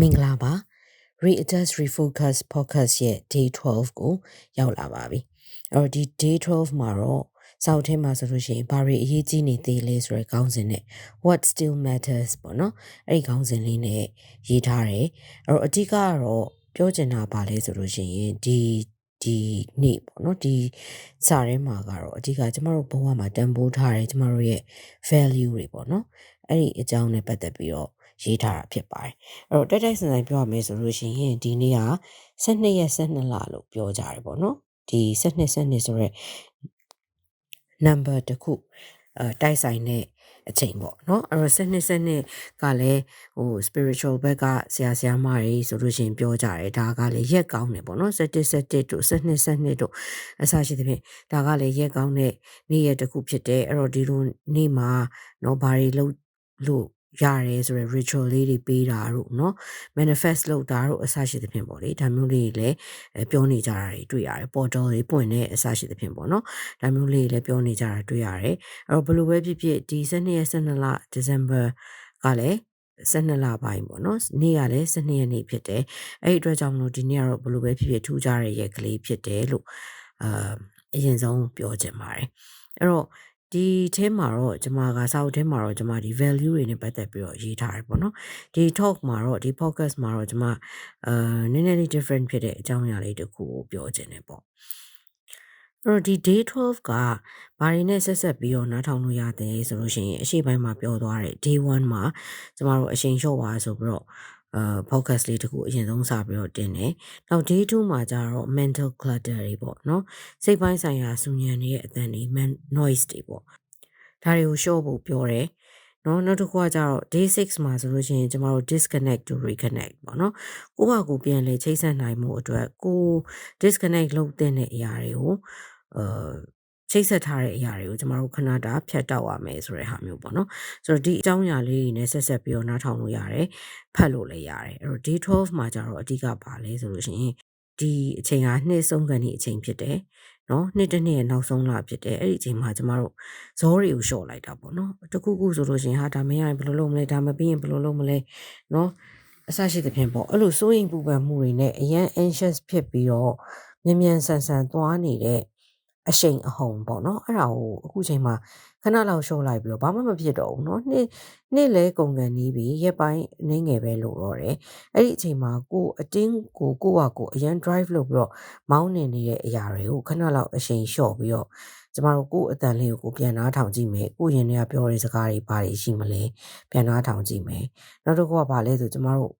မင်္ဂလာပါ Readjust Refocus Podcast ရဲ့ Day 12ကိုရောက်လာပါပြီအဲ့တော့ဒီ Day 12မှာတော့စောက်ထဲမှာဆိုလို့ရှိရင်ဘာတွေအရေးကြီးနေသေးလဲဆိုတဲ့ခေါင်းစဉ်နဲ့ What still matters ပေါ့နော်အဲ့ဒီခေါင်းစဉ်လေးနဲ့ရေးထားတယ်အဲ့တော့အဓိကကတော့ပြောချင်တာပါလဲဆိုလို့ရှိရင်ဒီဒီနေ့ပေါ့နော်ဒီစာထဲမှာကတော့အဓိကကျမတို့ဘဝမှာတန်ဖိုးထားတယ်ကျမတို့ရဲ့ value တွေပေါ့နော်အဲ့ဒီအကြောင်းနဲ့ပတ်သက်ပြီးတော့ ရေးထားတာဖြစ်ပါတယ်အဲ့တော့တိုက်တိုက်ဆန်ဆန်ပြောရမယ်ဆိုလို့ရှိရင်ဒီနေ့က12ရက်12လလို့ပြောကြတယ်ပေါ့နော်ဒီ12 12ဆိုရဲ number တစ်ခုအဲတိုက်ဆိုင်တဲ့အချိန်ပေါ့နော်အဲ့တော့12 12ကလည်းဟို spiritual ဘက်ကဆရာဆရာမတွေဆိုလို့ရှိရင်ပြောကြတယ်ဒါကလည်းရက်ကောင်းတယ်ပေါ့နော်17 17တို့12 12တို့အစရှိသဖြင့်ဒါကလည်းရက်ကောင်းတဲ့နေ့ရက်တစ်ခုဖြစ်တယ်အဲ့တော့ဒီလိုနေ့မှာနော်ဘာတွေလုပ်လို့ ရတယ်ဆိုရယ် ritual လေးတွေပေးတာတို့เนาะ manifest လုပ်တာတို့အစရှိသဖြင့်ပေါ့လေဒါမျိုးလေးတွေလည်းပြောနေကြတာတွေတွေ့ရတယ် portal တွေပွင့်နေအစရှိသဖြင့်ပေါ့နော်ဒါမျိုးလေးတွေလည်းပြောနေကြတာတွေ့ရတယ်အဲ့တော့ဘယ်လိုပဲဖြစ်ဖြစ်ဒီ12ရက်12လ December ကလည်း12လပိုင်းပေါ့နော်နေ့ကလည်း12ရက်နေ့ဖြစ်တယ်အဲ့ဒီအတွက်ကြောင့်မလို့ဒီနေ့ကတော့ဘယ်လိုပဲဖြစ်ဖြစ်ထူးခြားတဲ့ရက်ကလေးဖြစ်တယ်လို့အာအရင်ဆုံးပြောချင်ပါတယ်အဲ့တော့ ဒီထဲမှာတော့ကျွန်မကစာအုပ်ထဲမှာတော့ကျွန်မဒီ value တွေနဲ့ပတ်သက်ပြီးတော့ရေးထားတယ်ပေါ့နော်ဒီ talk မှာတော့ဒီ podcast မှာတော့ကျွန်မအာနည်းနည်းလေး different ဖြစ်တဲ့အကြောင်းအရာလေးတစ်ခုကိုပြောချင်တယ်ပေါ့အဲ့တော့ဒီ day 12ကဘာတွေနဲ့ဆက်ဆက်ပြီးတော့နားထောင်လို့ရတယ်ဆိုလို့ရှိရင်အရှိပိုင်းမှာပြောသွားတယ် day 1မှာကျမတို့အချိန်လျှော့ပါဆိုပြီးတော့ အာ podcast လေးတခုအရင်ဆုံးစပြီးတော့တင်တယ်။နောက် day 2မှာကျတော့ mental clutter တွေပေါ့နော်။စိတ်ပိုင်းဆိုင်ရာဆူညံနေတဲ့အသံတွေ noise တွေပေါ့။ဒါတွေကို show ဖို့ပြောတယ်။နော်နောက်တစ်ခုကကျတော့ day 6မှာဆိုလို့ရှိရင်ကျမတို့ disconnect to reconnect ပေါ့နော်။ကိုယ့်ဟာကိုယ်ပြန်လေချိတ်ဆက်နိုင်မှုအတွက်ကို disconnect လုပ်တဲ့အရာတွေကိုအာ ချိတ်ဆက်ထားတဲ့အရာတွေကိုကျမတို့ခဏတာဖြတ်တောက်ရမယ်ဆိုတဲ့ဟာမျိုးပေါ့နော်ဆိုတော့ဒီအကြောင်းအရာလေးတွေနဲ့ဆက်ဆက်ပြီးတော့နားထောင်လို့ရတယ်ဖတ်လို့လည်းရတယ်အဲ့တော့ day 12မှာကျတော့အဓိကပါလဲဆိုလို့ရှိရင်ဒီအချိန်ဟာနှစ်ဆုံးကန်ဒီအချိန်ဖြစ်တယ်နော်နှစ်တစ်နှစ်ရဲ့နောက်ဆုံးလဖြစ်တယ်အဲ့ဒီအချိန်မှာကျမတို့ဇောတွေကိုလျှော့လိုက်တာပေါ့နော်တခုခုဆိုလို့ရှိရင်ဟာဒါမရရင်ဘယ်လိုလုပ်မလဲဒါမပြီးရင်ဘယ်လိုလုပ်မလဲနော်အဆရှိသဖြင့်ပေါ့အဲ့လိုစိုးရင်ပူပန်မှုတွေနဲ့အရန် anxious ဖြစ်ပြီးတော့မြန်မြန်ဆန်ဆန်သွားနေတဲ့ အရှိန်အဟုန်ပေါ့နော်အဲ့ဒါကိုအခုချိန်မှာခဏလောက်ရှော့လိုက်ပြီးတော့ဘာမှမဖြစ်တော့ဘူးเนาะနှစ်နှစ်လဲကုန်ကန်နေပြီရက်ပိုင်းနေငယ်ပဲလို့တော့တယ်အဲ့ဒီအချိန်မှာကိုအတင်းကိုကိုကကိုအရန် drive လုပ်ပြီးတော့မောင်းနေနေတဲ့အရာတွေကိုခဏလောက်အရှိန်လျှော့ပြီးတော့ကျမတို့ကိုယ်အတန်လေးကိုပြန်နားထောင်ကြည့်မယ်ကိုရင်တွေကပြောတဲ့စကားတွေဘာတွေရှိမလဲပြန်နားထောင်ကြည့်မယ်နောက်တစ်ခုကဘာလဲဆိုကျမတို့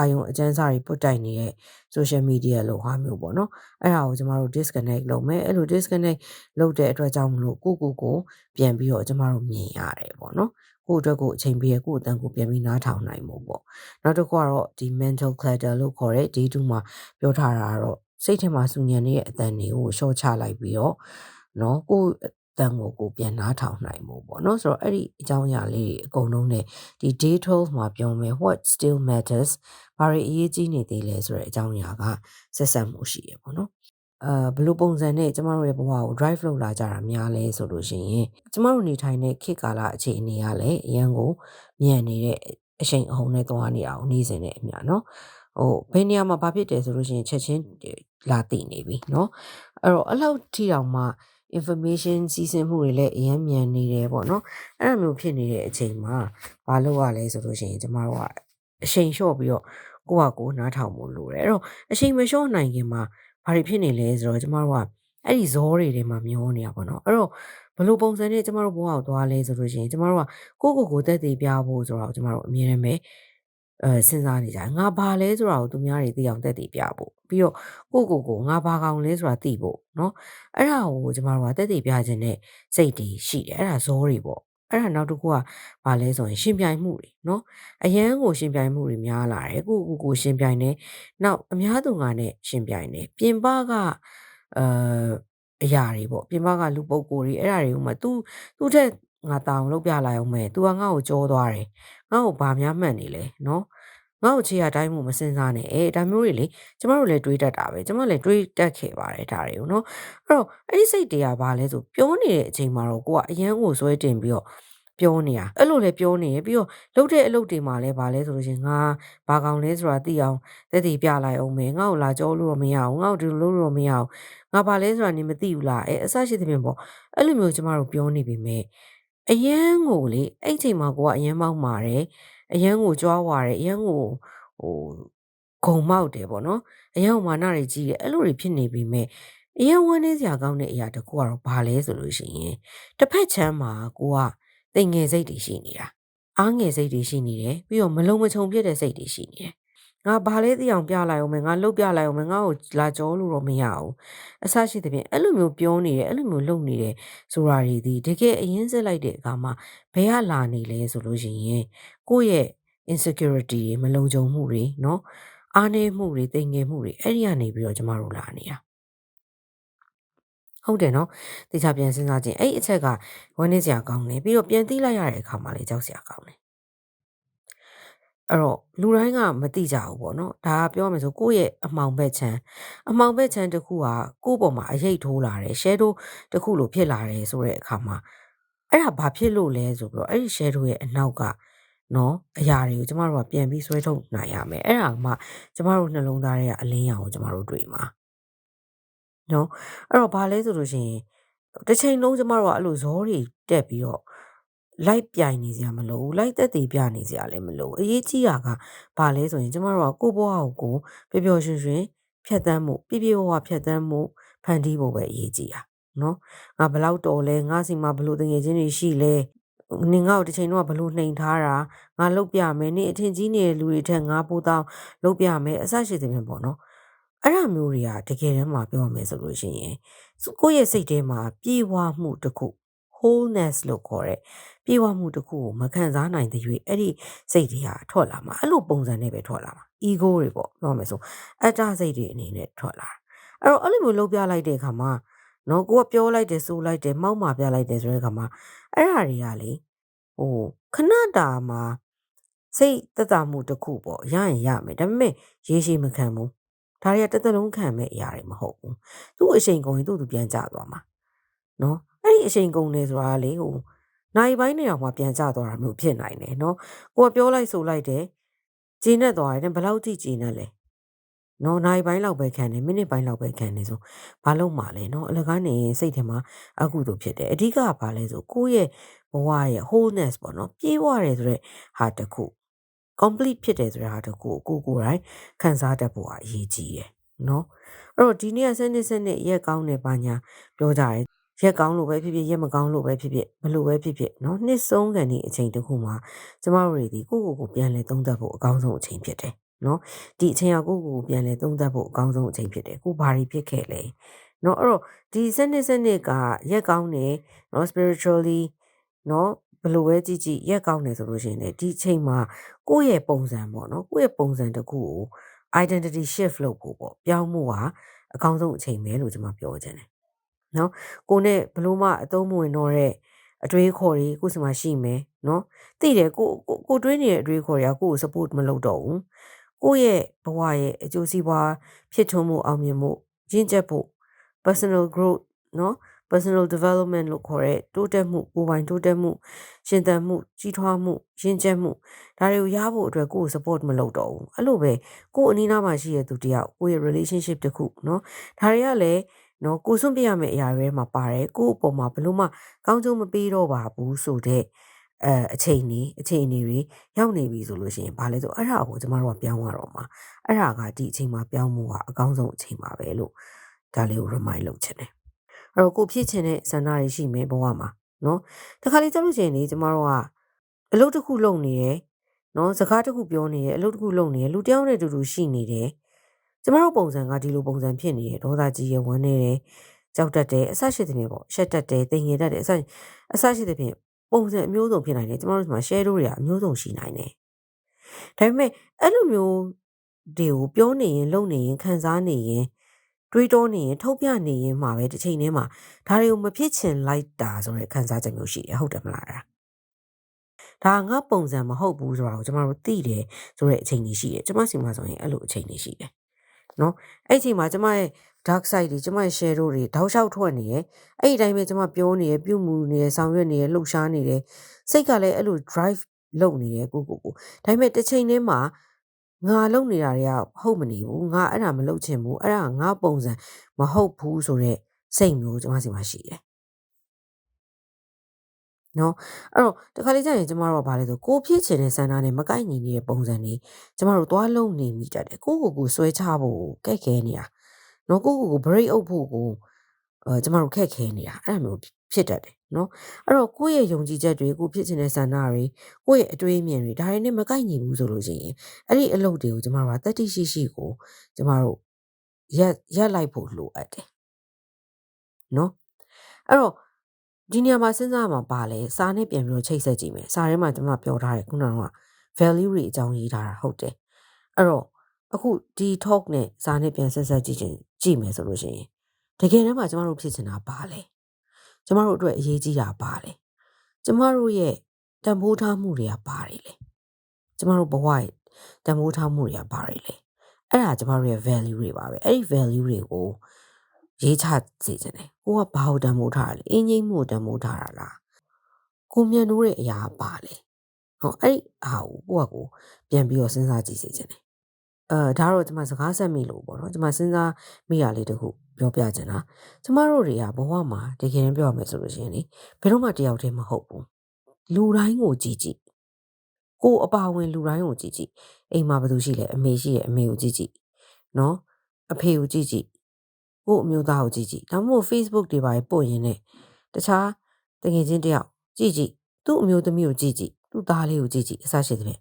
အာယုံအကျန်းစာတွေပုတ်တိုက်နေတဲ့ social media လို့ဟာမျိုးပေါ့နော်အဲ့ဒါကိုကျမတို့ disconnect လုပ်မယ်အဲ့လို disconnect လုပ်တဲ့အတွက်ကြောင့်မလို့ကိုကိုကိုပြန်ပြီးတော့ကျမတို့မြင်ရတယ်ပေါ့နော်ကိုအတွက်ကိုအချိန်ပေးရကိုအတန်ကိုပြန်ပြီးနားထောင်နိုင်မှုပေါ့နောက်တစ်ခုကတော့ဒီ mental clutter လို့ခေါ်တဲ့ day 2မှာပြောထားတာကတော့စိတ်ထဲမှာစူညံနေတဲ့အတန်တွေကိုရှော့ချလိုက်ပြီးတော့နော်ကို တန်ကိုကိုပြန်နားထောင်နိုင်မှုပေါ့နော်ဆိုတော့အဲ့ဒီအကြောင်းအရာလေးတွေအကုန်လုံး ਨੇ ဒီ details မှာပြောမယ် what still matters ဘာတွေအရေးကြီးနေသေးလဲဆိုတဲ့အကြောင်းအရာကဆက်ဆက်မှုရှိရပေါ့နော်အာဘလို့ပုံစံနဲ့ကျမတို့ရဲ့ဘဝကို drive လုပ်လာကြတာများလဲဆိုလို့ရှိရင်ကျမတို့နေထိုင်တဲ့ခေတ်ကာလအခြေအနေကလည်းအရန်ကိုမြန်နေတဲ့အချိန်အဟုန်နဲ့သွားနေတာကိုနေစင်တဲ့အမြနော်ဟိုဘယ်နေရာမှာဘာဖြစ်တယ်ဆိုလို့ရှိရင်ချက်ချင်းလာတည်နေပြီနော်အဲ့တော့အဲ့လောက်ထိအောင်မှ information စီးဆင်းမှုတွေလည်းအရင်မြန်နေတယ်ပေါ့နော်အဲ့လိုမျိုးဖြစ်နေတဲ့အချိန်မှာဘာလုပ်ရလဲဆိုလို့ရှိရင်ကျမတို့ကအချိန်လျှော့ပြီးတော့ကိုယ့်ဟာကိုယ်နားထောင်ဖို့လိုတယ်အဲ့တော့အချိန်မလျှော့နိုင်ခင်မှာဘာတွေဖြစ်နေလဲဆိုတော့ကျမတို့ကအဲ့ဒီဇောတွေထဲမှာမျောနေတာပေါ့နော်အဲ့တော့ဘယ်လိုပုံစံနဲ့ကျမတို့ဘဝကိုသွားလဲဆိုလို့ရှိရင်ကျမတို့ကကိုယ့်ကိုယ်ကိုတက်တည်ပြဖို့ဆိုတော့ကျမတို့အမြဲတမ်းပဲ အဲစဉ်းစားနေကြငါဘာလဲဆိုတာကိုသူများတွေသိအောင်တက်တည်ပြဖို့ပြီးတော့ကိုကိုကိုငါဘာကောင်လဲဆိုတာသိဖို့เนาะအဲ့ဒါကိုကျမတို့ကတက်တည်ပြခြင်းနဲ့စိတ်တွေရှိတယ်အဲ့ဒါဇောတွေပေါ့အဲ့ဒါနောက်တစ်ခုကဘာလဲဆိုရင်ရှင်ပြိုင်မှုတွေเนาะအရန်ကိုရှင်ပြိုင်မှုတွေများလာတယ်ကိုကိုကိုရှင်ပြိုင်နေနောက်အများသူငါနဲ့ရှင်ပြိုင်နေပြင်ပကအာအရာတွေပေါ့ပြင်ပကလူပုဂ္ဂိုလ်တွေအဲ့ဒါတွေကမှ तू သူ့ထက် ငါတာအောင်လုပ်ပြလိုက်အောင်မယ်။ तू ကငါ့ကိုကြောသွားတယ်။ငါ့ကိုဘာများမှန်နေလဲနော်။ငါ့ကိုချေရတိုင်းမှုမစင်စားနဲ့။အဲဒါမျိုးတွေလေကျမတို့လည်းတွေးတတ်တာပဲ။ကျမလည်းတွေးတတ်ခဲ့ပါတယ်ဒါတွေကိုနော်။အဲ့တော့အဲ့ဒီစိတ်တွေကဘာလဲဆိုပြောနေတဲ့အချိန်မှာတော့ကိုကအရန်ကိုဆွဲတင်ပြီးတော့ပြောနေတာအဲ့လိုလဲပြောနေရပြီးတော့လုပ်တဲ့အလုပ်တွေမှာလဲဗာလဲဆိုလို့ရှင်ငါဘာကောင်လဲဆိုတာသိအောင်သက်သေပြလိုက်အောင်မယ်ငါ့ကိုလာကြောလို့တော့မရအောင်ငါ့ကိုဒီလိုလုပ်လို့တော့မရအောင်ငါဘာလဲဆိုတာနင်မသိဘူးလားအဲအစရှိသဖြင့်ပေါ့အဲ့လိုမျိုးကျမတို့ပြောနေပြီမဲ့ အရန်ကိုလေအဲ့ချိန်မှာကိုကအရန်မောက်မာတယ်အရန်ကိုကြွားဝါတယ်အရန်ကိုဟိုဂုံမောက်တယ်ပေါ့နော်အရန်ကိုမာနတွေကြီးတယ်အဲ့လိုတွေဖြစ်နေပြီမဲ့အရန်ဝန်းနေစရာကောင်းတဲ့အရာတစ်ခုကတော့ဘာလဲဆိုလို့ရှိရင်တစ်ဖက်ချမ်းမှာကိုကတိမ်ငယ်စိတ်တွေရှိနေတာအားငယ်စိတ်တွေရှိနေတယ်ပြီးတော့မလုံမချုံဖြစ်တဲ့စိတ်တွေရှိနေတယ် ငါဘာလဲသိအောင်ပြလိုက်အောင်မယ်ငါလှုပ်ပြလိုက်အောင်မယ်ငါ့ကိုလာကြောလို့တော့မရဘူးအဆရှိတဲ့ပြင်အဲ့လိုမျိုးပြောနေတယ်အဲ့လိုမျိုးလုပ်နေတယ်ဆိုတာတွေဒီတကယ်အရင်စစ်လိုက်တဲ့အခါမှာဘယ်ကလာနေလဲဆိုလို့ရှိရင်ကိုယ့်ရဲ့ insecurity တွေမလုံခြုံမှုတွေเนาะအားနည်းမှုတွေတိမ်ငယ်မှုတွေအဲ့ဒီကနေပြီးတော့ကျမတို့လာနေတာဟုတ်တယ်နော်တေချာပြန်စဉ်းစားကြည့်အဲ့အချက်ကဝန်းနေစရာကောင်းတယ်ပြီးတော့ပြန်သိလိုက်ရတဲ့အခါမှာလည်းကြောက်စရာကောင်းတယ် အဲ့တော့လူတိုင်းကမသိကြဘူးပေါ့နော်ဒါကပြောမယ်ဆိုကိုယ့်ရဲ့အမှောင်ဘက်ချမ်းအမှောင်ဘက်ချမ်းတစ်ခုကကိုယ့်ပေါ်မှာအရေးထိုးလာတယ် shadow တစ်ခုလိုဖြစ်လာတယ်ဆိုတဲ့အခါမှာအဲ့ဒါဘာဖြစ်လို့လဲဆိုပြီးတော့အဲ့ဒီ shadow ရဲ့အနောက်ကနော်အရာတွေကိုကျမတို့ကပြန်ပြီးဆွဲထုတ်နိုင်ရမယ်အဲ့ဒါမှကျမတို့နှလုံးသားထဲကအလင်းရောင်ကိုကျမတို့တွေ့မှာနော်အဲ့တော့ဘာလဲဆိုလို့ရှိရင်တစ်ချိန်လုံးကျမတို့ကအဲ့လိုဇောတွေတက်ပြီးတော့ လိုက်ပြိုင်နေစရာမလိုဘူးလိုက်သက်တည်ပြနေစရာလည်းမလိုအရေးကြီးတာကဘာလဲဆိုရင်ကျမတို့ကကိုယ့်ဘဝကိုကိုပျော်ပျော်ရွှင်ရွှင်ဖြတ်သန်းမှုပြည့်ပြည့်ဝဝဖြတ်သန်းမှုဖန်တီးဖို့ပဲအရေးကြီးတာနော်ငါဘလောက်တော်လဲငါစီမှာဘလို့တငယ်ချင်းတွေရှိလဲနင်ငါ့ကိုတစ်ချိန်တော့ဘလို့နှိမ်ထားတာငါလုတ်ပြမယ်နင်အထင်ကြီးနေတဲ့လူတွေထက်ငါပိုတော့လုတ်ပြမယ်အဆရှိသဖြင့်ပေါ့နော်အဲ့ဒါမျိုးတွေကတကယ်တမ်းမှာပြောရမယ်ဆိုလို့ရှိရင်ကိုယ့်ရဲ့စိတ်ထဲမှာပြေဝမှုတစ်ခု wholeness လို့ခေါ်တဲ့ပြေဝမှုတစ်ခုကိုမခံစားနိုင်တဲ့၍အဲ့ဒီစိတ်တွေဟာထွက်လာမှာအဲ့လိုပုံစံနဲ့ပဲထွက်လာမှာ ego တွေပေါ့ပြောမယ်ဆိုအတ္တစိတ်တွေအနေနဲ့ထွက်လာအဲ့တော့အဲ့လိုမျိုးလုံးပြလိုက်တဲ့အခါမှာနော်ကိုကပြောလိုက်တယ်ဆိုလိုက်တယ်မောက်မာပြလိုက်တယ်ဆိုတဲ့အခါမှာအဲ့ဓာတွေကလေဟိုခဏတာမှာစိတ်သက်သာမှုတစ်ခုပေါ့ရရင်ရမယ်ဒါပေမဲ့ရေရှည်မခံဘူးဒါတွေကတစ်သက်လုံးခံမဲ့အရာတွေမဟုတ်ဘူးသူ့အချိန်ကုန်ရင်သူ့သူပြန်ကြသွားမှာနော် အဲ့ဒီအချိန်ကုန်နေဆိုတာလေဟိုနိုင်ပိုင်းနေအောင်မှပြန်ကြသွားတာမျိုးဖြစ်နိုင်တယ်နော်ကိုကပြောလိုက်ဆိုလိုက်တယ်ဂျင်းနဲ့သွားတယ်ဘယ်လောက်ထိဂျင်းနဲ့လဲနော်နိုင်ပိုင်းလောက်ပဲခံတယ်မိနစ်ပိုင်းလောက်ပဲခံတယ်ဆိုဘာလို့မှလဲနော်အလကားနေရင်စိတ်ထဲမှာအကုသို့ဖြစ်တယ်အဓိကကဘာလဲဆိုကိုယ့်ရဲ့ဘဝရဲ့ wholeness ပေါ့နော်ပြေးဝတယ်ဆိုတဲ့ဟာတခု complete ဖြစ်တယ်ဆိုတဲ့ဟာတခုကိုကိုယ်ကိုယ်တိုင်ခံစားတတ်ဖို့အရေးကြီးတယ်နော်အဲ့တော့ဒီနေ့ကစနစ်စနစ်ရက်ကောင်းတယ်ပါညာပြောကြတယ် ရက်ကောင်းလို့ပဲဖြစ်ဖြစ်ရက်မကောင်းလို့ပဲဖြစ်ဖြစ်ဘလို့ပဲဖြစ်ဖြစ်နော်နှစ်ဆုံးကန်ဒီအချိန်တစ်ခုမှာကျမတို့တွေဒီကိုကိုကိုပြန်လဲသုံးသပ်ဖို့အကောင်းဆုံးအချိန်ဖြစ်တယ်နော်ဒီအချိန်ကကိုကိုကိုပြန်လဲသုံးသပ်ဖို့အကောင်းဆုံးအချိန်ဖြစ်တယ်ကိုဘာတွေဖြစ်ခဲ့လဲနော်အဲ့တော့ဒီစနစ်စနစ်ကရက်ကောင်းတယ်နော် spiritually နော်ဘလို့ပဲကြည့်ကြည့်ရက်ကောင်းတယ်ဆိုလို့ရှိရင်လေဒီအချိန်မှာကိုယ့်ရဲ့ပုံစံပေါ့နော်ကိုယ့်ရဲ့ပုံစံတစ်ခုကို identity shift လုပ်ဖို့ပေါ့ပြောင်းမှုဟာအကောင်းဆုံးအချိန်ပဲလို့ကျွန်မပြောချင်တယ် နော်ကိုနဲ့ဘလို့မှအသုံးမဝင်တော့တဲ့အတွေးခေါ်တွေကိုယ်စီမှာရှိမယ်နော်သိတယ်ကိုကိုတွေးနေတဲ့အတွေးခေါ်တွေကကိုကို support မလုပ်တော့ဘူးကိုယ့်ရဲ့ဘဝရဲ့အကျိုးစီးပွားဖြစ်ထွန်းမှုအောင်မြင်မှုရင့်ကျက်ဖို့ personal growth နော် personal development လို့ခေါ်တဲ့တိုးတက်မှုကိုယ်ပိုင်တိုးတက်မှုရှင်သန်မှုကြီးထွားမှုရင့်ကျက်မှုဒါတွေကိုရဖို့အတွက်ကိုယ် support မလုပ်တော့ဘူးအဲ့လိုပဲကိုယ်အနီးနားမှာရှိတဲ့သူတယောက်ကိုယ့်ရဲ့ relationship တခုเนาะဒါတွေကလည်း နော်ကိုစွန့်ပြရမယ့်အရာတွေမှာပါတယ်ကို့အပေါ်မှာဘလို့မှကောင်းကျိုးမပေးတော့ပါဘူးဆိုတဲ့အဲအချိန်နေအချိန်နေတွေရောက်နေပြီဆိုလို့ရှိရင်ဘာလဲဆိုအဲ့ဒါကိုကျမတို့ကပြောင်းရတော့မှာအဲ့ဒါကဒီအချိန်မှာပြောင်းမှုကအကောင်းဆုံးအချိန်ပါပဲလို့ဒါလေးကို remind လုပ်ချင်တယ်အဲ့တော့ကိုဖြစ်ချင်တဲ့ဆန္ဒတွေရှိမယ်ဘဝမှာနော်တခါလေးကြောက်လို့ရှိရင်လေကျမတို့ကအလုပ်တစ်ခုလုပ်နေတယ်နော်စကားတစ်ခုပြောနေတယ်အလုပ်တစ်ခုလုပ်နေတယ်လူတယောက်နဲ့အတူတူရှိနေတယ် ကျမတို့ပုံစံကဒီလိုပုံစံဖြစ်နေတယ်ဒေါသကြီးရဝန်းနေတယ်ကြောက်တတ်တယ်အဆရှိတဲ့ပြင်ပေါ့ရှက်တတ်တယ်တင်ငယ်တတ်တယ်အဆအဆရှိတဲ့ပြင်ပုံစံအမျိုးစုံဖြစ်နိုင်တယ်ကျမတို့ဒီမှာ share တွေကအမျိုးစုံရှိနိုင်တယ်ဒါပေမဲ့အဲ့လိုမျိုးတွေကိုပြောနေရင်လုပ်နေရင်ခံစားနေရင်တွေးတောနေရင်ထုတ်ပြနေရင်မှာပဲတစ်ချိန်တည်းမှာဒါတွေကိုမဖြစ်ချင်လိုက်တာဆိုတဲ့ခံစားချက်မျိုးရှိတယ်ဟုတ်တယ်မလားဒါငါပုံစံမဟုတ်ဘူးဆိုတာကိုကျမတို့သိတယ်ဆိုတဲ့အချိန်ကြီးရှိတယ်ကျမစီမှာဆိုရင်အဲ့လိုအချိန်ကြီးရှိတယ် နော်အဲ့အချိန်မှာကျမရဲ့ dark side တွေကျမရဲ့ shadow တွေတောက်လျှောက်ထွက်နေရယ်အဲ့ဒီတိုင်းပဲကျမပြောနေရယ်ပြုမှုနေရယ်ဆောင်ရွက်နေရယ်လှုပ်ရှားနေတယ်စိတ်ကလည်းအဲ့လို drive လုပ်နေရယ်ကိုကိုကိုဒါပေမဲ့တစ်ချိန်တည်းမှာငါလုပ်နေတာတွေကဟုတ်မနေဘူးငါအဲ့ဒါမလုပ်ချင်ဘူးအဲ့ဒါငါပုံစံမဟုတ်ဘူးဆိုတော့စိတ်မျိုးကျမစီမှာရှိတယ် နော်အဲ့တော့တခါလေကြာရင်ကျမတို့ကဘာလဲဆိုကိုဖြစ်ချင်တဲ့စန္ဒာနဲ့မကိုက်ညီနေတဲ့ပုံစံတွေကျမတို့သွားလုံးနေမိတတ်တယ်ကိုကိုကိုဆွဲချဖို့ကက်ခဲနေတာနော်ကိုကိုကို break အုပ်ဖို့ကိုအဲကျမတို့ခက်ခဲနေတာအဲ့လိုမျိုးဖြစ်တတ်တယ်နော်အဲ့တော့ကိုယ့်ရဲ့ယုံကြည်ချက်တွေကိုဖြစ်ချင်တဲ့စန္ဒတွေကိုယ့်ရဲ့အတွေးအမြင်တွေဒါတွေနဲ့မကိုက်ညီဘူးဆိုလို့ရှိရင်အဲ့ဒီအလုပ်တွေကိုကျမတို့ကတတိရှိရှိကိုကျမတို့ရက်ရက်လိုက်ဖို့လိုအပ်တယ်နော်အဲ့တော့ ဒီနေရာမှာစဉ်းစားမှာပါလဲစာနဲ့ပြန်ပြီးတော့ချိတ်ဆက်ကြည့်မယ်စာထဲမှာကျွန်မပြောထားတယ်ခုနက value တွေအကြောင်းရေးထားတာဟုတ်တယ်အဲ့တော့အခုဒီ talk နဲ့စာနဲ့ပြန်ဆက်ဆက်ကြည့်ချင်ကြည့်မယ်ဆိုလို့ရှိရင်တကယ်တမ်းမှာကျမတို့ဖြစ်ချင်တာပါလဲကျမတို့အတွက်အရေးကြီးတာပါလဲကျမတို့ရဲ့တန်ဖိုးထားမှုတွေကပါတယ်လေကျမတို့ဘဝရဲ့တန်ဖိုးထားမှုတွေကပါတယ်လေအဲ့ဒါကျမတို့ရဲ့ value တွေပါပဲအဲ့ဒီ value တွေကို ရေးချစေချင်တယ်ကိုကဘာကိုတန်ဖိုးထားရလဲအင်းကြီးမှုကိုတန်ဖိုးထားတာလားကိုမြန်နိုးတဲ့အရာပါလေဟောအဲ့ဒီအာကိုကိုကကိုပြန်ပြီးတော့စဉ်းစားကြည့်စေချင်တယ်အဲဒါတော့ကျွန်မစကားဆက်မိလို့ပေါ့နော်ကျွန်မစဉ်းစားမိရလေးတခုပြောပြချင်တာကျမတို့တွေကဘဝမှာတကယ်ပြောရမယ်ဆိုလို့ရှိရင်လေဘယ်တော့မှတယောက်တည်းမဟုတ်ဘူးလူတိုင်းကိုကြည့်ကြည့်ကိုအပါဝင်လူတိုင်းကိုကြည့်ကြည့်အိမ်မှာဘယ်သူရှိလဲအမေရှိရဲ့အမေကိုကြည့်ကြည့်နော်အဖေကိုကြည့်ကြည့် ကို့အမျိုးသားကိုကြည့်ကြည့်ဒါမှမဟုတ် Facebook တွေပါပို့ရင်းနဲ့တခြားတကယ်ချင်းတယောက်ကြည့်ကြည့်သူ့အမျိုးသမီးကိုကြည့်ကြည့်သူ့သားလေးကိုကြည့်ကြည့်အစရှိသဖြင့်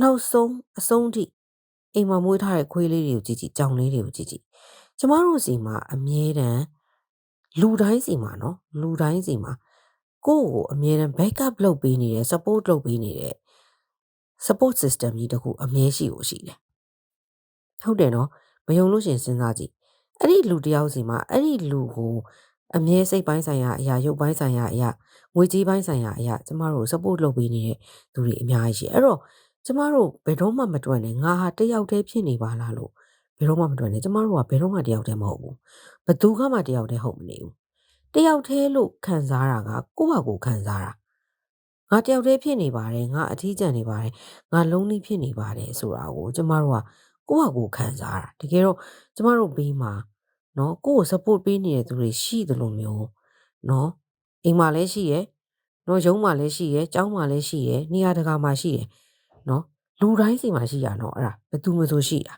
နောက်ဆုံးအဆုံးထိအိမ်မှာမွေးထားတဲ့ခွေးလေးတွေကိုကြည့်ကြည့်ကြောင်လေးတွေကိုကြည့်ကြည့်ကျမတို့စီမှာအမြဲတမ်းလူတိုင်းစီမှာနော်လူတိုင်းစီမှာကိုယ့်ကိုအမြဲတမ်း backup လုပ်ပေးနေတဲ့ support လုပ်ပေးနေတဲ့ support system ကြီးတခုအမြဲရှိကိုရှိတယ်ဟုတ်တယ်နော်မယုံလို့ရှင်စဉ်းစားကြည့် အဲ့ဒီလူတယောက်စီမှာအဲ့ဒီလူကိုအမြဲစိတ်ပိုင်းဆိုင်ရာအရာရုပ်ပိုင်းဆိုင်ရာအရာငွေကြေးပိုင်းဆိုင်ရာအရာကျမတို့ support လုပ်ပေးနေတဲ့သူတွေအများကြီးရှိအဲ့တော့ကျမတို့ဘယ်တော့မှမတွက်နဲ့ငါဟာတယောက်တည်းဖြစ်နေပါလားလို့ဘယ်တော့မှမတွက်နဲ့ကျမတို့ကဘယ်တော့မှတယောက်တည်းမဟုတ်ဘူးဘသူကမှတယောက်တည်းဟုတ်မနေဘူးတယောက်တည်းလို့ခံစားတာကကိုယ့်ဟာကိုယ်ခံစားတာငါတယောက်တည်းဖြစ်နေပါတယ်ငါအထီးကျန်နေပါတယ်ငါလုံးနှီးဖြစ်နေပါတယ်ဆိုတာကိုကျမတို့က ကိုယ့်ဟာကိုယ်ခံစားတာတကယ်တော့ကျမတို့ဘေးမှာနော်ကိုယ့်ကို support ပေးနေတဲ့သူတွေရှိသလိုမျိုးနော်အိမ်မှာလည်းရှိရယ်နော်ရုံးမှာလည်းရှိရယ်ကျောင်းမှာလည်းရှိရယ်နေရာတကာမှာရှိရယ်နော်လူတိုင်းစီမှာရှိရနော်အဲ့ဒါဘယ်သူမှဆိုရှိတာ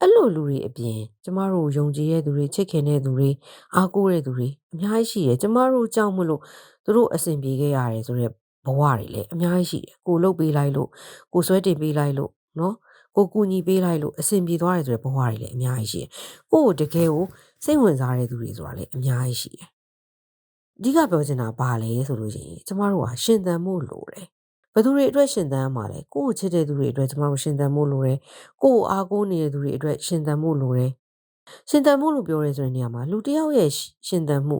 အဲ့လိုလူတွေအပြင်ကျမတို့ယုံကြည်တဲ့သူတွေချစ်ခင်တဲ့သူတွေအားကိုးတဲ့သူတွေအများကြီးရှိတယ်ကျမတို့ကြောက်မလို့သူတို့အဆင်ပြေခဲ့ရတယ်ဆိုတော့ဘဝတွေလည်းအများကြီးရှိတယ်ကိုလှုပ်ပေးလိုက်လို့ကိုဆွဲတင်ပေးလိုက်လို့နော် ကိုကူညီပေးလိုက်လို့အဆင်ပြေသွားတယ်ဆိုတဲ့ဘဝတွေလည်းအများကြီးရှိတယ်ကိုကိုတကယ်ကိုစိတ်ဝင်စားတဲ့သူတွေဆိုတာလည်းအများကြီးရှိတယ်အဓိကပြောချင်တာဘာလဲဆိုလို့ရှိရင်ကျမတို့ကရှင်သန်မှုလိုတယ်ဘယ်သူတွေအတွက်ရှင်သန်မှာလဲကိုကိုချစ်တဲ့သူတွေအတွက်ကျမတို့ရှင်သန်မှုလိုတယ်ကိုကိုအားကိုးနေတဲ့သူတွေအတွက်ရှင်သန်မှုလိုတယ်ရှင်သန်မှုလို့ပြောရဲဆိုတဲ့နေရာမှာလူတစ်ယောက်ရဲ့ရှင်သန်မှု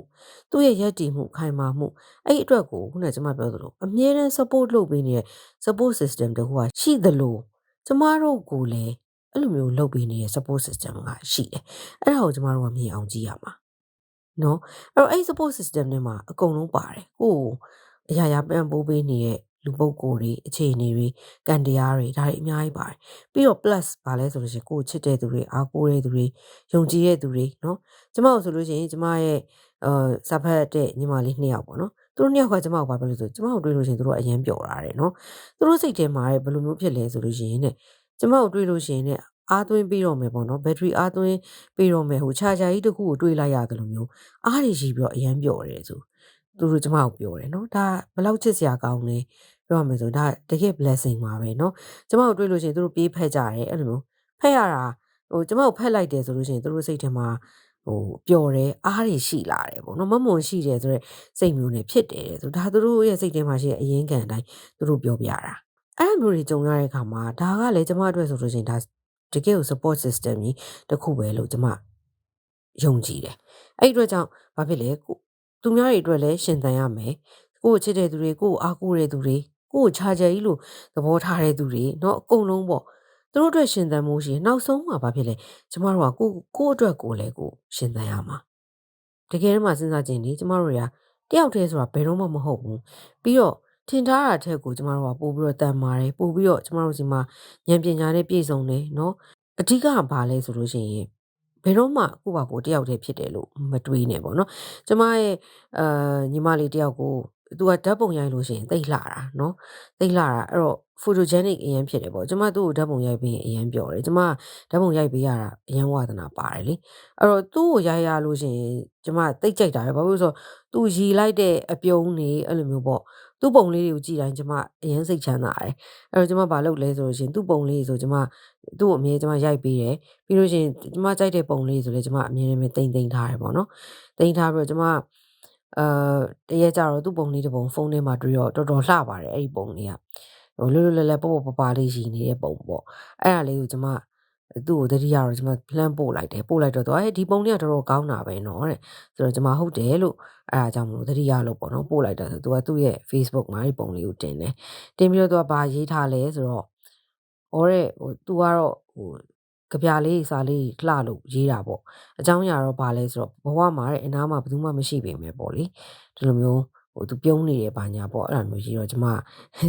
သူ့ရဲ့ယက်တီမှုခိုင်မာမှုအဲ့ဒီအတွက်ကိုခုနကကျွန်မပြောသလိုအမြဲတမ်း support လုပ်ပေးနေတဲ့ support system တခုကရှိသလို ကျမတို့ကိုလည်းအဲ့လိုမျိုးလုပ်ပေးနေတဲ့ support system ကရှိတယ်အဲ့ဒါကိုကျမတို့ကမြင်အောင်ကြည့်ရမှာနော်အဲ့တော့အဲ့ support system တွေမှာအကုန်လုံးပါတယ်ကိုယ်အရာရာပံ့ပိုးပေးနေတဲ့လူပုဂ္ဂိုလ်တွေအခြေအနေတွေကံတရားတွေဒါတွေအများကြီးပါတယ်ပြီးတော့ plus ဘာလဲဆိုလို့ရှိရင်ကိုယ်ချစ်တဲ့သူတွေအားကိုးတဲ့သူတွေယုံကြည်တဲ့သူတွေနော်ကျမတို့ဆိုလို့ရှိရင်ကျမရဲ့အာစာဖတ်တဲ့ညီမလေးနှစ်ယောက်ပေါ့နော် သူတို့နှစ်ယောက်ကကျမကိုဘာပြောလို့ဆိုကျမကိုတွေးလို့ရှိရင်သူတို့အရင်ပျော်တာတယ်နော်သူတို့စိတ်ထဲမှာဘယ်လိုမျိုးဖြစ်လဲဆိုလို့ရှိရင်တဲ့ကျမကိုတွေးလို့ရှိရင်တဲ့အားသွင်းပြီးတော့မယ်ပေါ့နော်ဘက်ထရီအားသွင်းပြီးတော့မယ်ဟိုခြာခြာကြီးတစ်ခုကိုတွေးလိုက်ရတယ်လို့မျိုးအားရရှိပြီးတော့အရန်ပျော်တယ်ဆိုသူတို့ကျမကိုပြောတယ်နော်ဒါဘယ်လောက်ချစ်စရာကောင်းလဲပြောရမယ်ဆိုဒါတကယ် blessing ပါပဲเนาะကျမတို့တွေ့လို့ရှိရင်သူတို့ပြေးဖက်ကြတယ်အဲ့လိုမျိုးဖက်ရတာဟိုကျမတို့ဖက်လိုက်တယ်ဆိုလို့ရှိရင်သူတို့စိတ်ထဲမှာ ဟိုပျော်တယ်အားတွေရှိလာတယ်ပေါ့နော်မမွန်ရှိတယ်ဆိုတော့စိတ်မျိုးနဲ့ဖြစ်တယ်ဆိုဒါသူတို့ရဲ့စိတ်ထဲမှာရှိတဲ့အရင်ခံအတိုင်းသူတို့ပြောပြတာအဲ့လိုမျိုးတွေကြုံရတဲ့အခါမှာဒါကလည်းကျမအတွက်ဆိုလို့ရှိရင်ဒါတကယ်ကို support system ကြီးတစ်ခုပဲလို့ကျမယုံကြည်တယ်အဲ့ဒီအတွက်ကြောင့်ဘာဖြစ်လဲသူများတွေအတွက်လည်းရှင်သန်ရမယ်ကိုယ့်ချစ်တဲ့သူတွေကိုယ့်အားကိုးတဲ့သူတွေကိုယ့်ချာချယ်ကြီးလို့သဘောထားတဲ့သူတွေเนาะအကုန်လုံးပေါ့ သူတို့အတွက်ရှင်သန်မှုရှိရင်နောက်ဆုံးမှာဘာဖြစ်လဲကျမတို့ကကိုကိုအတွက်ကိုလည်းကိုရှင်သန်ရမှာတကယ်တော့မှစဉ်းစားကြည့်နေကျမတို့တွေကတယောက်တည်းဆိုတာဘယ်တော့မှမဟုတ်ဘူးပြီးတော့ထင်ထားတာထက်ကိုကျမတို့ကပို့ပြီးတော့တန်မာတယ်ပို့ပြီးတော့ကျမတို့စီမှာဉာဏ်ပညာနဲ့ပြည့်စုံတယ်နော်အဓိကကဘာလဲဆိုလို့ရှိရင်ဘယ်တော့မှကိုယ့်ဘာကိုယ်တယောက်တည်းဖြစ်တယ်လို့မတွေးနဲ့ပေါ့နော်ကျမရဲ့အာညီမလေးတယောက်ကို သူကဓာတ်ပုံရိုက်လို့ရှိရင်တိတ်လှတာနော်တိတ်လှတာအဲ့တော့ photogenic အရင်ဖြစ်တယ်ပေါ့ကျမသူ့ကိုဓာတ်ပုံရိုက်ပြီးအရင်ပြောတယ်ကျမဓာတ်ပုံရိုက်ပေးရတာအရင်ဝါသနာပါတယ်လေအဲ့တော့သူ့ကိုရိုက်ရလို့ရှိရင်ကျမတိတ်ကြိုက်တာပဲဘာလို့လဲဆိုတော့သူရီလိုက်တဲ့အပြုံးနေအဲ့လိုမျိုးပေါ့သူ့ပုံလေးတွေကိုကြည့်တိုင်းကျမအရင်စိတ်ချမ်းသာတယ်အဲ့တော့ကျမဘာလုပ်လဲဆိုလို့ရှိရင်သူ့ပုံလေးဆိုကျမသူ့ကိုအမြဲကျမရိုက်ပေးတယ်ပြီးလို့ရှိရင်ကျမကြိုက်တဲ့ပုံလေးဆိုလေကျမအမြဲတမ်းတိမ်တိမ်ထားတယ်ပေါ့နော်တိမ်ထားပြီးတော့ကျမ အာတရက်ကြတော့သူ့ပုံလေးတစ်ပုံဖုန်းထဲမှာတွေ့တော့တော်တော်လှပါတယ်အဲ့ဒီပုံလေးကဟိုလွတ်လွတ်လပ်လပ်ပေါ့ပေါ့ပပလေးရှိနေတဲ့ပုံပေါ့အဲ့ဒါလေးကိုကျမသူ့ကိုတတိယတော့ကျမလှမ်းပို့လိုက်တယ်ပို့လိုက်တော့သူအဲဒီပုံလေးကတော်တော်ကောင်းတာပဲနော်တဲ့ဆိုတော့ကျမဟုတ်တယ်လို့အဲ့ဒါကြောင့်မလို့တတိယလို့ပေါ့နော်ပို့လိုက်တာဆိုသူကသူ့ရဲ့ Facebook မှာဒီပုံလေးကိုတင်တယ်တင်ပြီးတော့သူကဘာရေးထားလဲဆိုတော့ဩတဲ့ဟိုသူကတော့ဟို ကြပြလေးစာလေးလှလို့ရေးတာပေါ့အကြောင်းအရာတော့ဘာလဲဆိုတော့ဘဝမှာတဲ့အနားမှာဘယ်သူမှမရှိပေမဲ့ပေါ့လေဒီလိုမျိုးဟိုသူပြုံးနေတယ်ဘာညာပေါ့အဲ့လိုမျိုးရေးတော့ကျမ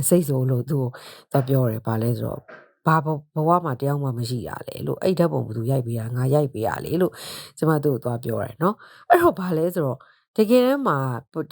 စိတ်ဆိုးလို့သူ့ကိုပြောတယ်ဘာလဲဆိုတော့ဘာဘဝမှာတယောက်မှမရှိရလေလို့အဲ့ဓာတ်ပုံဘသူရိုက်ပေးတာငါရိုက်ပေးရလေလို့ကျမသူ့ကိုသွားပြောတယ်နော်အဲ့တော့ဘာလဲဆိုတော့တကယ်တမ်းမှာ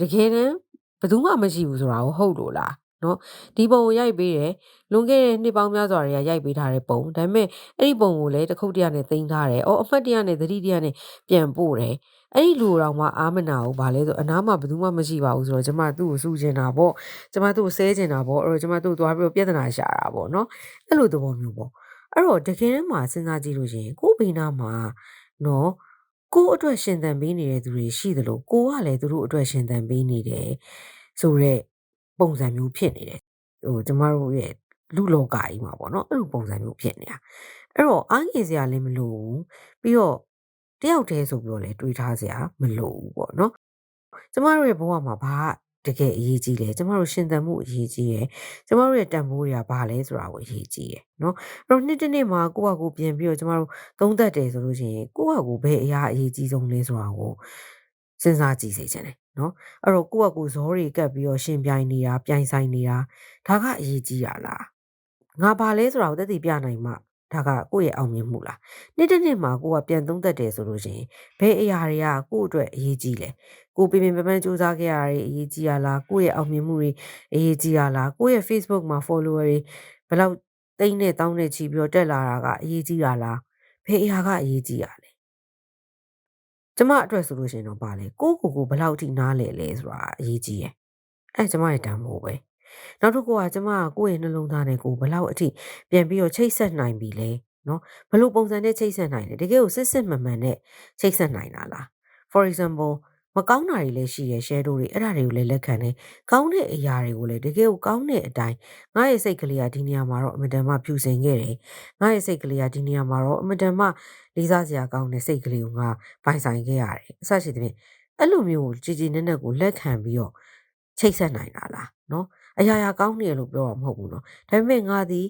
တကယ်တမ်းဘယ်သူမှမရှိဘူးဆိုတာကိုဟုတ်လို့လား နော်ဒီပုံကိုရိုက်ပေးတယ်လွန်ခဲ့တဲ့နှစ်ပေါင်းများစွာတွေကရိုက်ပေးထားတဲ့ပုံဒါပေမဲ့အဲ့ဒီပုံကိုလည်းတစ်ခုတည်းနဲ့သိမ်းထားတယ်အော်အမှတ်တရနဲ့သတိတရနဲ့ပြန်ပို့တယ်အဲ့ဒီလူတော်မှအာမနာကိုဗာလဲဆိုအနားမှာဘယ်သူမှမရှိပါဘူးဆိုတော့ကျမသူ့ကိုစူးကျင်တာပေါ့ကျမသူ့ကိုဆဲကျင်တာပေါ့အဲ့တော့ကျမသူ့ကိုသွားပြီးတော့ပြဿနာရှာတာပေါ့နော်အဲ့လိုသဘောမျိုးပေါ့အဲ့တော့တကယ်တမ်းမှာစဉ်းစားကြည့်လို့ရှိရင်ကိုဘေးနာမှာနော်ကိုအတွက်ရှင်သန်ပေးနေတဲ့သူတွေရှိသလိုကိုကလည်းသူတို့အတွက်ရှင်သန်ပေးနေတယ်ဆိုတော့ ပုံစံမျိုးဖြစ်နေတယ်ဟိုကျမတို့ရဲ့လူလောကကြီးမှာပေါ့နော်အဲ့လိုပုံစံမျိုးဖြစ်နေတာအဲ့တော့အားငယ်စရာလည်းမလိုဘူးပြီးတော့တယောက်တည်းဆိုပြီးတော့လည်းတွေးထားစရာမလိုဘူးပေါ့နော်ကျမတို့ရဲ့ဘဝမှာဘာတကယ်အရေးကြီးလဲကျမတို့ရှင်သန်မှုအရေးကြီးရယ်ကျမတို့ရဲ့တန်ဖိုးတွေကဘာလဲဆိုတာကိုအရေးကြီးရယ်နော်အဲ့တော့နှစ်တစ်နှစ်မှာကိုယ့်ဟာကိုယ်ပြင်ပြီးတော့ကျမတို့သုံးသက်တယ်ဆိုလို့ရှိရင်ကိုယ့်ဟာကိုယ်ဘယ်အရာအရေးကြီးဆုံးလဲဆိုတာကို စဉ်းစားကြည့်စေချင်တယ်နော်အဲ့တော့ကိုယ့်အကူဇောတွေကပ်ပြီးတော့ရှင်ပြိုင်နေတာပြိုင်ဆိုင်နေတာဒါကအရေးကြီးရလားငါဘာလဲဆိုတာကိုသက်သေပြနိုင်မှဒါကကိုယ့်ရဲ့အောင်မြင်မှုလားနေ့တစ်နေ့မှာကိုကပြန်သုံးသက်တယ်ဆိုလို့ရှင်ဘယ်အရာတွေကကိုယ့်အတွက်အရေးကြီးလဲကိုပြင်ပြင်ပပန်းစူးစမ်းခဲ့ရတဲ့အရေးကြီးရလားကိုယ့်ရဲ့အောင်မြင်မှုတွေအရေးကြီးရလားကိုယ့်ရဲ့ Facebook မှာ follower တွေဘယ်လောက်တိမ့်နဲ့တောင်းနဲ့ချီပြီးတော့တက်လာတာကအရေးကြီးရလားဘယ်အရာကအရေးကြီးရလဲ ကျမအတွက်ဆိုလို့ရှိရင်တော့ပါလေကိုကိုကိုဘယ်လောက်ထိနားလဲလဲဆိုတာအရေးကြီးရယ်အဲကျမရဲ့တန်ဖိုးပဲနောက်တစ်ခုကကျမကကိုယ့်ရဲ့နှလုံးသားနဲ့ကိုဘယ်လောက်အထိပြန်ပြီးတော့ချိတ်ဆက်နိုင်ပြီလဲနော်ဘယ်လိုပုံစံနဲ့ချိတ်ဆက်နိုင်လဲတကယ်ကိုစစ်စစ်မှန်မှန်နဲ့ချိတ်ဆက်နိုင်တာလား for example မကောင်းတာတွေလည်းရှိရ share တို့တွေအဲ့ဒါတွေကိုလည်းလက်ခံတယ်ကောင်းတဲ့အရာတွေကိုလည်းတကယ်ကိုကောင်းတဲ့အတိုင်းငါရဲ့စိတ်ကလေးကဒီနေရာမှာတော့အမတန်မှဖြူစင်ခဲ့တယ်ငါရဲ့စိတ်ကလေးကဒီနေရာမှာတော့အမတန်မှလေးစားစရာကောင်းတဲ့စိတ်ကလေးကိုငါပိုင်ဆိုင်ခဲ့ရတယ်အစရှိသဖြင့်အဲ့လိုမျိုးကြည်ကြည်နက်နက်ကိုလက်ခံပြီးတော့ချိတ်ဆက်နိုင်တာလားနော်အရာရာကောင်းနေလို့ပြောတာမဟုတ်ဘူးနော်ဒါပေမဲ့ငါဒီ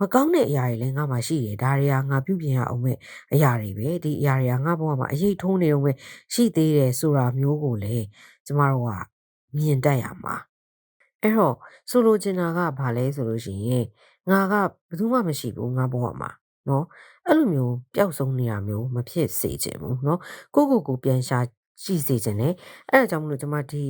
မကောင်းတဲ့အရာတွေလည်းငါမှရှိတယ်ဒါတွေကငါပြုပြင်ရအောင်မဲ့အရာတွေပဲဒီအရာတွေကငါဘဝမှာအရေးထုံးနေတော့မဲ့ရှိသေးတယ်ဆိုတာမျိုးကိုလည်းကျမတို့ကမြင်တတ်ရမှာအဲ့တော့ဆိုလိုချင်တာကဘာလဲဆိုလို့ရှိရင်ငါကဘယ်သူမှမရှိဘူးငါဘဝမှာနော်အဲ့လိုမျိုးပျောက်ဆုံးနေတာမျိုးမဖြစ်စေချင်ဘူးနော်ကိုကိုကိုပြန်ရှာကြည့်စေချင်တယ်အဲ့ဒါကြောင့်မလို့ကျမဒီ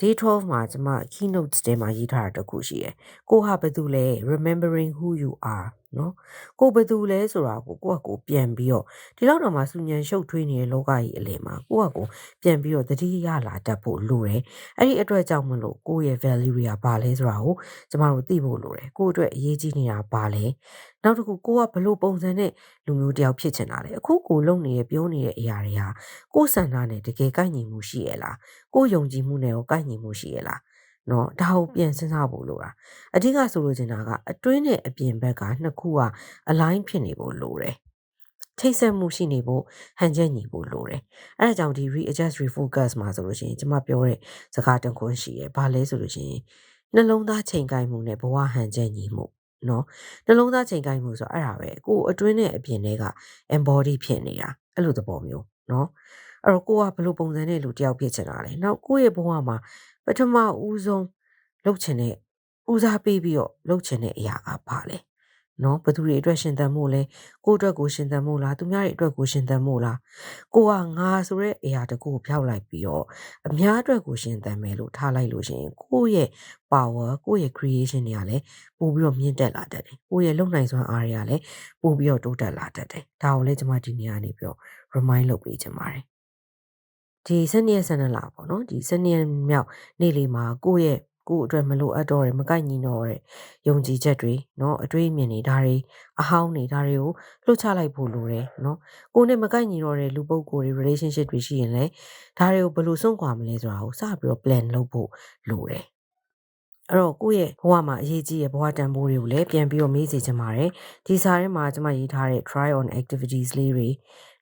day 12မှာကျမ keynotes ထဲမှာရေးထားတာတခုရှိရယ်ကိုဟာဘယ်သူလဲ remembering who you are နော်ကိုဘယ်သူလဲဆိုတာကိုကိုကကိုပြန်ပြီးတော့ဒီလောက်တော့မှစူညံရှုပ်ထွေးနေတဲ့လောကကြီးအလယ်မှာကိုကကိုပြန်ပြီးတော့တတိယလာတတ်ဖို့လိုတယ်အဲ့ဒီအတွက်ကြောင့်မလို့ကိုရဲ့ value တွေကဘာလဲဆိုတာကိုကျမတို့သိဖို့လိုတယ်ကိုအတွက်အရေးကြီးနေတာဘာလဲနောက်တစ်ခုကိုကဘလို့ပုံစံနဲ့လူမျိုးတယောက်ဖြစ်ချင်တာလဲအခုကိုလုံနေရပြောနေတဲ့အရာတွေဟာကိုစံနာနဲ့တကယ်ကိုက်ညီမှုရှိရဲ့လားကိုယုံကြည်မှုနဲ့ရောကိုက်ညီမှုရှိရဲ့လား နော်ဒါကိုပြန်စဉ်းစားဖို့လိုတာအဓိကဆိုလိုချင်တာကအတွင်းနဲ့အပြင်ဘက်ကနှစ်ခုကအလိုင်းဖြစ်နေဖို့လိုတယ်ထိတ်ဆက်မှုရှိနေဖို့ဟန်ချက်ညီဖို့လိုတယ်။အဲဒါကြောင့်ဒီ readjust refocus မှာဆိုလို့ရှိရင်ကျွန်မပြောတဲ့စကားတခွန်းရှိရယ်။ဘာလဲဆိုလို့ရှိရင်နှလုံးသားချိန်ကိုက်မှုနဲ့ဘဝဟန်ချက်ညီမှုနော်နှလုံးသားချိန်ကိုက်မှုဆိုတော့အဲ့ဒါပဲကိုယ်အတွင်းနဲ့အပြင်တွေက embody ဖြစ်နေတာအဲ့လိုသဘောမျိုးနော်အဲ့တော့ကိုကဘယ်လိုပုံစံနဲ့လူတယောက်ဖြစ်ချင်တာလဲနောက်ကိုယ့်ရဲ့ဘဝမှာ ပထမဦးဆုံးလုပ်ချင်တဲ့ဦးစားပေးပြီးတော့လုပ်ချင်တဲ့အရာကဘာလဲနော်ဘသူတွေအတွက်ရှင်သန်မှုလဲကိုယ့်အတွက်ကိုရှင်သန်မှုလားသူများတွေအတွက်ကိုရှင်သန်မှုလားကိုကငါဆိုတဲ့အရာတကူကိုဖျောက်လိုက်ပြီးတော့အများအတွက်ကိုရှင်သန်မယ်လို့ထားလိုက်လို့ရှိရင်ကိုယ့်ရဲ့ power ကိုယ့်ရဲ့ creation တွေကလည်းပို့ပြီးတော့မြင့်တက်လာတတ်တယ်ကိုယ့်ရဲ့လုံနိုင်စွမ်းအားတွေကလည်းပို့ပြီးတော့တိုးတက်လာတတ်တယ်ဒါကိုလည်းကျွန်မဒီနေ့ကနေပြီးတော့ remind လုပ်ပေးချင်ပါတယ် ဒီစနေရက်ဆန္ဒလာပေါ့နော်ဒီစနေရက်မြောက်နေ့လေးမှာကိုယ့်ရဲ့ကိုယ့်အတွက်မလိုအပ်တော့တဲ့မကိုက်ညီတော့တဲ့ယုံကြည်ချက်တွေเนาะအတွေးအမြင်တွေဒါတွေအဟောင်းတွေဒါတွေကိုလှုပ်ချလိုက်ဖို့လိုတယ်เนาะကိုယ်နဲ့မကိုက်ညီတော့တဲ့လူပုဂ္ဂိုလ်တွေ relationship တွေရှိရင်လည်းဒါတွေကိုဘယ်လိုဆုံးခွာမလဲဆိုတာကိုစပြီးတော့ plan လုပ်ဖို့လိုတယ်အဲ့တော့ကိုယ့်ရဲ့ဘဝမှာအရေးကြီးရဲ့ဘဝတန်ဖိုးတွေကိုလည်းပြန်ပြီးတော့မေးစေချင်ပါတယ်ဒီစာထဲမှာကျွန်မရေးထားတဲ့ try on activities လေးတွေ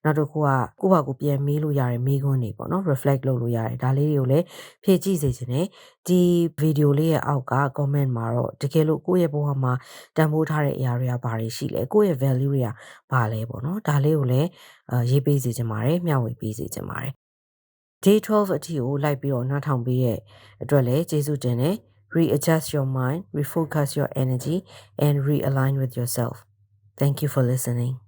နောက်တစ်ခုကကိုယ့်ဘာကိုပြန်မေးလို့ရတဲ့မေးခွန်းတွေပေါ့နော် reflect လုပ်လို့ရတယ်ဒါလေးတွေကိုလည်းဖြည့်ကြည့်စေချင်တယ်ဒီဗီဒီယိုလေးရဲ့အောက်က comment မှာတော့တကယ်လို့ကိုယ့်ရဲ့ဘဝမှာတန်ဖိုးထားတဲ့အရာတွေကဘာတွေရှိလဲကိုယ့်ရဲ့ value တွေကဘာလဲပေါ့နော်ဒါလေးကိုလည်းရေးပေးစေချင်ပါတယ်မျှဝေပေးစေချင်ပါတယ် day 12အထိကိုလိုက်ပြီးတော့နှားထောင်ပေးရဲ့အတွက်လည်းကျေးဇူးတင်တယ် readjust your mind refocus your energy and realign with yourself thank you for listening